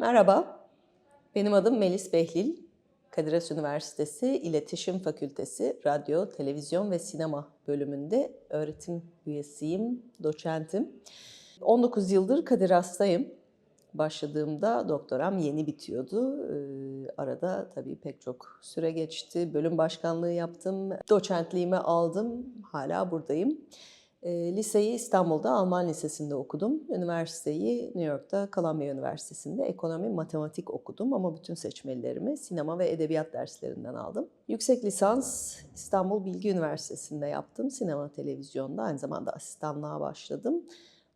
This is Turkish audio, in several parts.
Merhaba, benim adım Melis Behlil. Kadir Has Üniversitesi İletişim Fakültesi Radyo, Televizyon ve Sinema bölümünde öğretim üyesiyim, doçentim. 19 yıldır Kadir Has'tayım. Başladığımda doktoram yeni bitiyordu. Ee, arada tabii pek çok süre geçti. Bölüm başkanlığı yaptım, doçentliğimi aldım, hala buradayım. E, liseyi İstanbul'da Alman Lisesi'nde okudum. Üniversiteyi New York'ta Columbia Üniversitesi'nde ekonomi, matematik okudum ama bütün seçmelilerimi sinema ve edebiyat derslerinden aldım. Yüksek lisans İstanbul Bilgi Üniversitesi'nde yaptım. Sinema, televizyonda aynı zamanda asistanlığa başladım.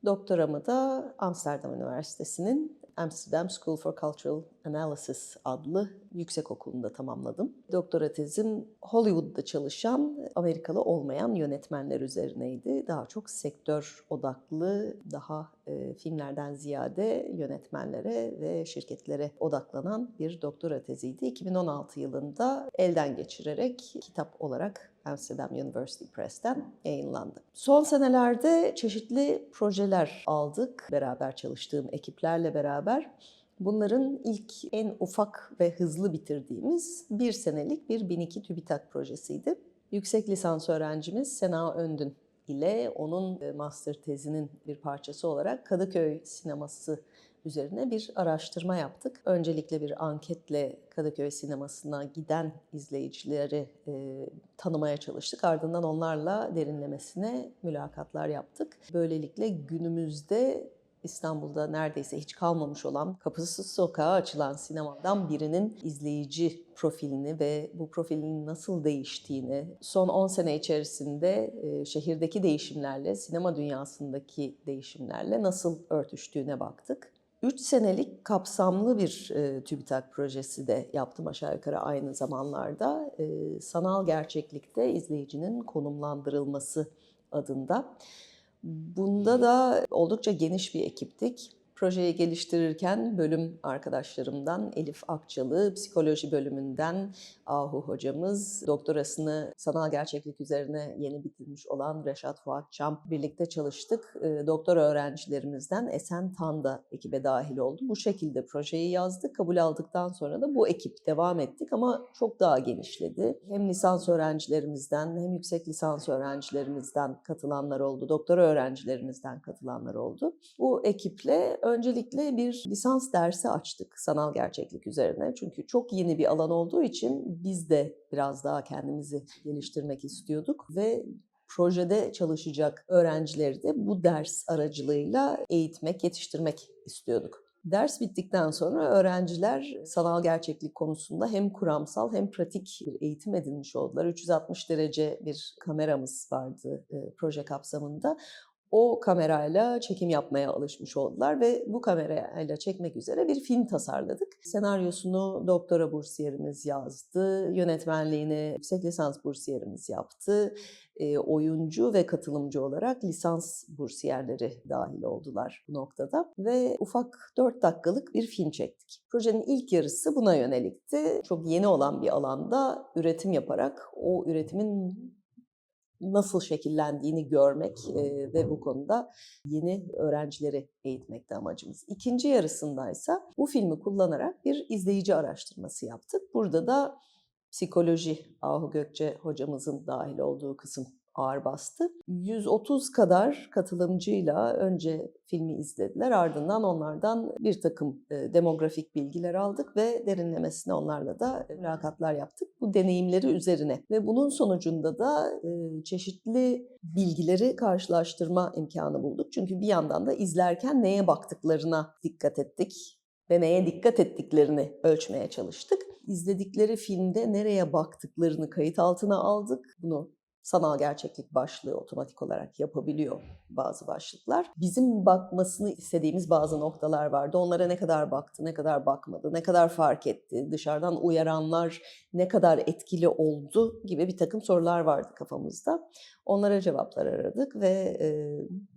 Doktoramı da Amsterdam Üniversitesi'nin Amsterdam School for Cultural Analysis adlı yüksek okulunda tamamladım. Doktora tezim Hollywood'da çalışan Amerikalı olmayan yönetmenler üzerineydi. Daha çok sektör odaklı, daha e, filmlerden ziyade yönetmenlere ve şirketlere odaklanan bir doktora teziydi. 2016 yılında elden geçirerek kitap olarak Amsterdam University Press'ten yayınlandı. Son senelerde çeşitli projeler aldık beraber çalıştığım ekiplerle beraber. Bunların ilk en ufak ve hızlı bitirdiğimiz bir senelik bir 1002 TÜBİTAK projesiydi. Yüksek lisans öğrencimiz Sena Öndün ile onun master tezinin bir parçası olarak Kadıköy sineması üzerine bir araştırma yaptık. Öncelikle bir anketle Kadıköy sinemasına giden izleyicileri e, tanımaya çalıştık. Ardından onlarla derinlemesine mülakatlar yaptık. Böylelikle günümüzde İstanbul'da neredeyse hiç kalmamış olan kapısız sokağa açılan sinemadan birinin izleyici profilini ve bu profilin nasıl değiştiğini, son 10 sene içerisinde e, şehirdeki değişimlerle, sinema dünyasındaki değişimlerle nasıl örtüştüğüne baktık. 3 senelik kapsamlı bir e, TÜBİTAK projesi de yaptım aşağı yukarı aynı zamanlarda. E, sanal gerçeklikte izleyicinin konumlandırılması adında. Bunda da oldukça geniş bir ekiptik. Projeyi geliştirirken bölüm arkadaşlarımdan Elif Akçalı, psikoloji bölümünden Ahu hocamız, doktorasını sanal gerçeklik üzerine yeni bitirmiş olan Reşat Fuat Çam birlikte çalıştık. Ee, doktora öğrencilerimizden Esen Tan da ekibe dahil oldu. Bu şekilde projeyi yazdık. Kabul aldıktan sonra da bu ekip devam ettik ama çok daha genişledi. Hem lisans öğrencilerimizden hem yüksek lisans öğrencilerimizden katılanlar oldu. Doktora öğrencilerimizden katılanlar oldu. Bu ekiple öncelikle bir lisans dersi açtık sanal gerçeklik üzerine. Çünkü çok yeni bir alan olduğu için biz de biraz daha kendimizi geliştirmek istiyorduk ve projede çalışacak öğrencileri de bu ders aracılığıyla eğitmek, yetiştirmek istiyorduk. Ders bittikten sonra öğrenciler sanal gerçeklik konusunda hem kuramsal hem pratik bir eğitim edinmiş oldular. 360 derece bir kameramız vardı e, proje kapsamında o kamerayla çekim yapmaya alışmış oldular ve bu kamerayla çekmek üzere bir film tasarladık. Senaryosunu doktora bursiyerimiz yazdı, yönetmenliğini yüksek lisans bursiyerimiz yaptı. E, oyuncu ve katılımcı olarak lisans bursiyerleri dahil oldular bu noktada ve ufak 4 dakikalık bir film çektik. Projenin ilk yarısı buna yönelikti. Çok yeni olan bir alanda üretim yaparak o üretimin nasıl şekillendiğini görmek e, ve bu konuda yeni öğrencileri eğitmekte amacımız. İkinci yarısındaysa bu filmi kullanarak bir izleyici araştırması yaptık. Burada da psikoloji Ahu Gökçe hocamızın dahil olduğu kısım ağır bastı. 130 kadar katılımcıyla önce filmi izlediler. Ardından onlardan bir takım e, demografik bilgiler aldık ve derinlemesine onlarla da mülakatlar yaptık. Bu deneyimleri üzerine ve bunun sonucunda da e, çeşitli bilgileri karşılaştırma imkanı bulduk. Çünkü bir yandan da izlerken neye baktıklarına dikkat ettik ve neye dikkat ettiklerini ölçmeye çalıştık. İzledikleri filmde nereye baktıklarını kayıt altına aldık. Bunu sanal gerçeklik başlığı otomatik olarak yapabiliyor bazı başlıklar. Bizim bakmasını istediğimiz bazı noktalar vardı. Onlara ne kadar baktı, ne kadar bakmadı, ne kadar fark etti, dışarıdan uyaranlar ne kadar etkili oldu gibi bir takım sorular vardı kafamızda. Onlara cevaplar aradık ve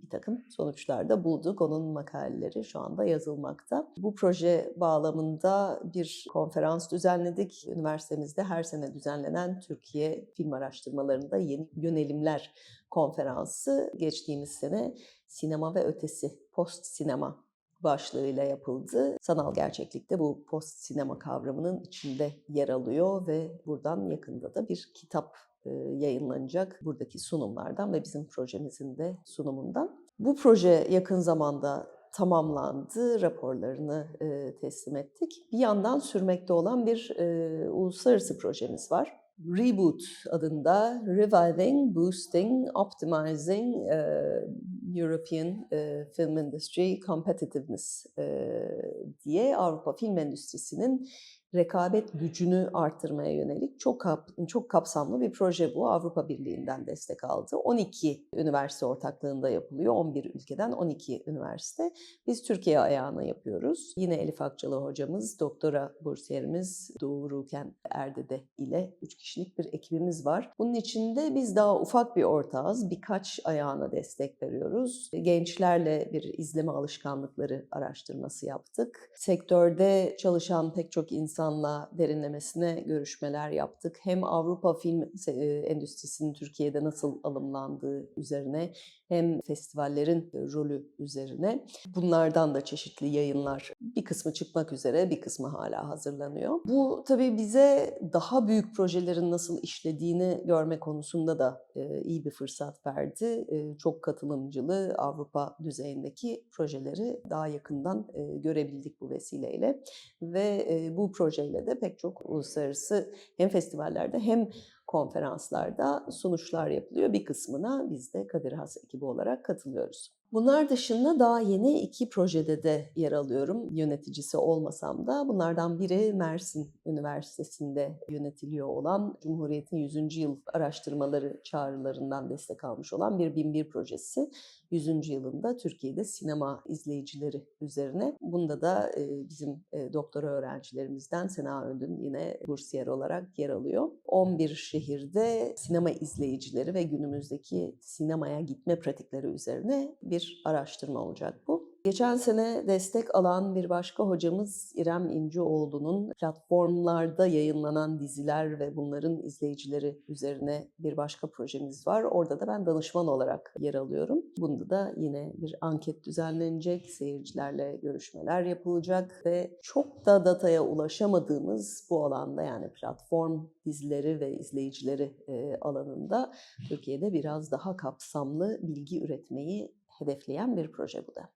bir takım sonuçlar da bulduk. Onun makaleleri şu anda yazılmakta. Bu proje bağlamında bir konferans düzenledik. Üniversitemizde her sene düzenlenen Türkiye film araştırmalarında yeni yönelimler konferansı geçtiğimiz sene sinema ve ötesi, post sinema başlığıyla yapıldı. Sanal gerçeklikte bu post sinema kavramının içinde yer alıyor ve buradan yakında da bir kitap yayınlanacak buradaki sunumlardan ve bizim projemizin de sunumundan. Bu proje yakın zamanda tamamlandı, raporlarını teslim ettik. Bir yandan sürmekte olan bir uluslararası projemiz var. Reboot adında Reviving, Boosting, Optimizing e, European e, Film Industry Competitiveness e, diye Avrupa film endüstrisinin rekabet gücünü artırmaya yönelik çok kap, çok kapsamlı bir proje bu. Avrupa Birliği'nden destek aldı. 12 üniversite ortaklığında yapılıyor. 11 ülkeden 12 üniversite. Biz Türkiye ayağına yapıyoruz. Yine Elif Akçalı hocamız, doktora bursiyerimiz Doğu Ruken Erdede ile 3 kişilik bir ekibimiz var. Bunun içinde biz daha ufak bir ortağız. Birkaç ayağına destek veriyoruz. Gençlerle bir izleme alışkanlıkları araştırması yaptık. Sektörde çalışan pek çok insan insanla derinlemesine görüşmeler yaptık. Hem Avrupa film endüstrisinin Türkiye'de nasıl alımlandığı üzerine hem festivallerin rolü üzerine. Bunlardan da çeşitli yayınlar bir kısmı çıkmak üzere bir kısmı hala hazırlanıyor. Bu tabii bize daha büyük projelerin nasıl işlediğini görme konusunda da iyi bir fırsat verdi. Çok katılımcılı Avrupa düzeyindeki projeleri daha yakından görebildik bu vesileyle ve bu projeyle de pek çok uluslararası hem festivallerde hem konferanslarda sunuşlar yapılıyor. Bir kısmına biz de Kadir Has ekibi olarak katılıyoruz. Bunlar dışında daha yeni iki projede de yer alıyorum. Yöneticisi olmasam da bunlardan biri Mersin Üniversitesi'nde yönetiliyor olan Cumhuriyet'in 100. yıl araştırmaları çağrılarından destek almış olan bir Binbir projesi. 100. yılında Türkiye'de sinema izleyicileri üzerine. Bunda da bizim doktora öğrencilerimizden Sena Öndün yine bursiyer olarak yer alıyor. 11 şehirde sinema izleyicileri ve günümüzdeki sinemaya gitme pratikleri üzerine bir araştırma olacak bu. Geçen sene destek alan bir başka hocamız İrem İncioğlu'nun platformlarda yayınlanan diziler ve bunların izleyicileri üzerine bir başka projemiz var. Orada da ben danışman olarak yer alıyorum. Bunda da yine bir anket düzenlenecek, seyircilerle görüşmeler yapılacak ve çok da dataya ulaşamadığımız bu alanda yani platform dizileri ve izleyicileri alanında Türkiye'de biraz daha kapsamlı bilgi üretmeyi hedefleyen bir proje bu da.